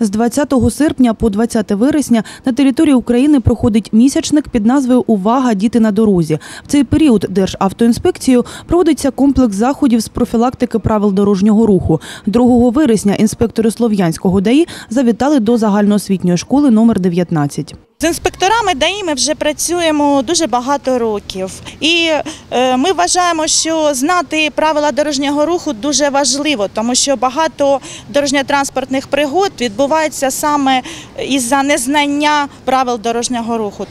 З 20 серпня по 20 вересня на території України проходить місячник під назвою Увага, діти на дорозі. В цей період Державтоінспекцією проводиться комплекс заходів з профілактики правил дорожнього руху. 2 вересня інспектори Слов'янського ДАІ завітали до загальноосвітньої школи номер 19. З інспекторами ДАІ ми вже працюємо дуже багато років, і е, ми вважаємо, що знати правила дорожнього руху дуже важливо, тому що багато дорожньо-транспортних пригод відбувається саме із-за незнання правил дорожнього руху.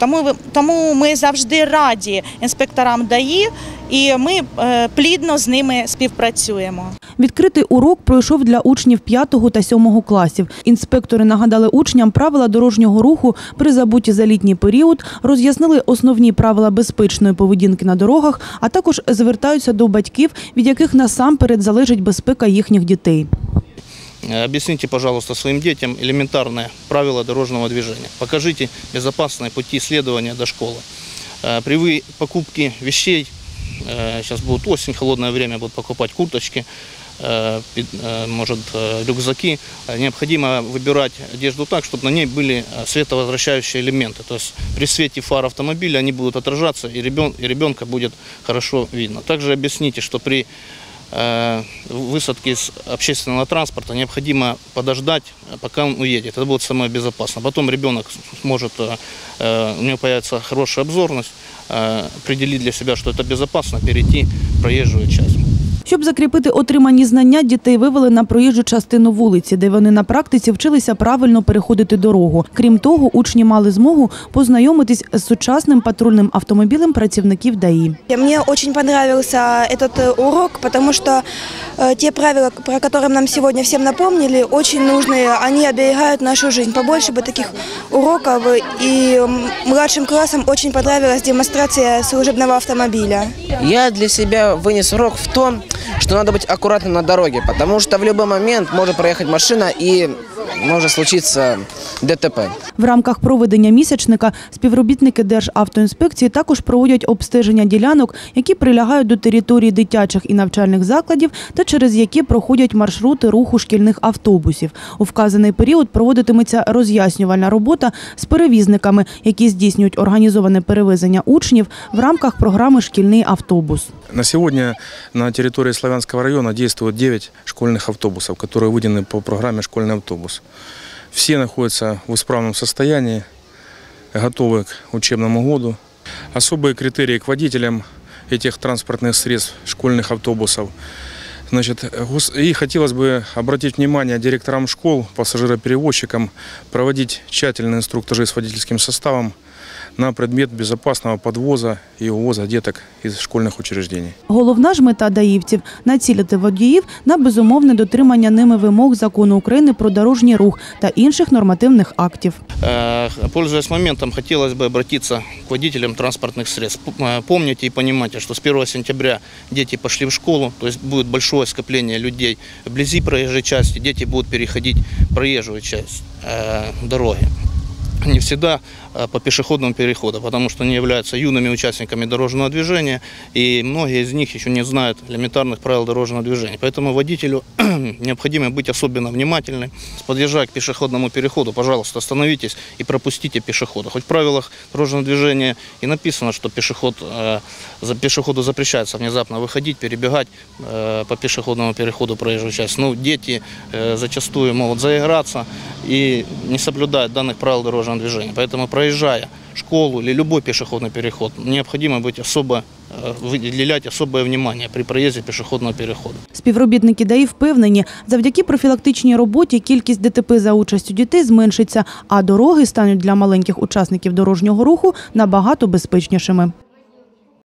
Тому ми завжди раді інспекторам ДАІ, і ми е, плідно з ними співпрацюємо. Відкритий урок пройшов для учнів 5 та 7 класів. Інспектори нагадали учням правила дорожнього руху при забуті за літній період, роз'яснили основні правила безпечної поведінки на дорогах, а також звертаються до батьків, від яких насамперед залежить безпека їхніх дітей. Э, Объясните, пожалуйста, своим детям элементарные правила дорожного движения. Покажите безопасные пути следования до школы. Э, При вы- покупке вещей, э, сейчас будет осень, холодное время, будут покупать курточки, э, пи- э, может, э, рюкзаки, э, необходимо выбирать одежду так, чтобы на ней были э, световозвращающие элементы. То есть при свете фар автомобиля они будут отражаться, и, ребен, и ребенка будет хорошо видно. Также объясните, что при э, высадки с общественного транспорта необходимо подождать, э, пока он уедет. Это будет самое безопасно. Потом ребенок сможет, э, э, у него появится хорошая обзорность, э, определить для себя, что это безопасно, перейти проезжую часть. Щоб закріпити отримані знання, дітей вивели на проїжджу частину вулиці, де вони на практиці вчилися правильно переходити дорогу. Крім того, учні мали змогу познайомитись з сучасним патрульним автомобілем працівників ДАІ. Мне очень понравился этот э, урок, потому что э, те правила, про которые нам сегодня всем напомнили, очень нужные. Они оберегают нашу жизнь. Побольше бы таких уроков. И м, младшим классам очень понравилась демонстрация служебного автомобиля. Я для себя вынес урок в том, что надо быть аккуратным на дороге, потому что в любой момент может проехать машина и может случиться ДТП. В рамках проведення місячника співробітники Державтоінспекції також проводять обстеження ділянок, які прилягають до території дитячих і навчальних закладів та через які проходять маршрути руху шкільних автобусів. У вказаний період проводитиметься роз'яснювальна робота з перевізниками, які здійснюють організоване перевезення учнів в рамках програми Шкільний автобус. На сегодня на территории Славянского района действует 9 школьных автобусов, которые выделены по программе «Школьный автобус». Все находятся в исправном состоянии, готовы к учебному году. Особые критерии к водителям этих транспортных средств, школьных автобусов. Значит, и хотелось бы обратить внимание директорам школ, пассажироперевозчикам, проводить тщательные инструктажи с водительским составом на предмет безопасного подвоза и увоза деток из школьных учреждений. Головна ж мета даївців – націлити водіїв на безумовне дотримання ними вимог закону України про дорожній рух та інших нормативних актів. Э, Пользуясь моментом, хотелось бы обратиться к водителям транспортных средств. П- э, Помните и понимайте, что с 1 сентября дети пошли в школу, то есть будет большое скопление людей вблизи проезжей части, дети будут переходить проезжую часть э, дороги. Не всегда э, по пешеходному переходу, потому что они являются юными участниками дорожного движения, и многие из них еще не знают элементарных правил дорожного движения. Поэтому водителю необходимо быть особенно внимательным. Подъезжая к пешеходному переходу, пожалуйста, остановитесь и пропустите пешехода. Хоть в правилах дорожного движения и написано, что пешеход, э, за пешеходу запрещается внезапно выходить, перебегать э, по пешеходному переходу проезжую часть. Но дети э, зачастую могут заиграться и не соблюдать данных правил дорожного движения. Поэтому проезжая школу или любой пешеходный переход, необходимо быть особо, э, выделять особое внимание при проезде пешеходного перехода. Співробітники ДАІ впевнені, завдяки профілактичній роботі кількість ДТП за участю дітей зменшиться, а дороги стануть для маленьких учасників дорожнього руху набагато безпечнішими.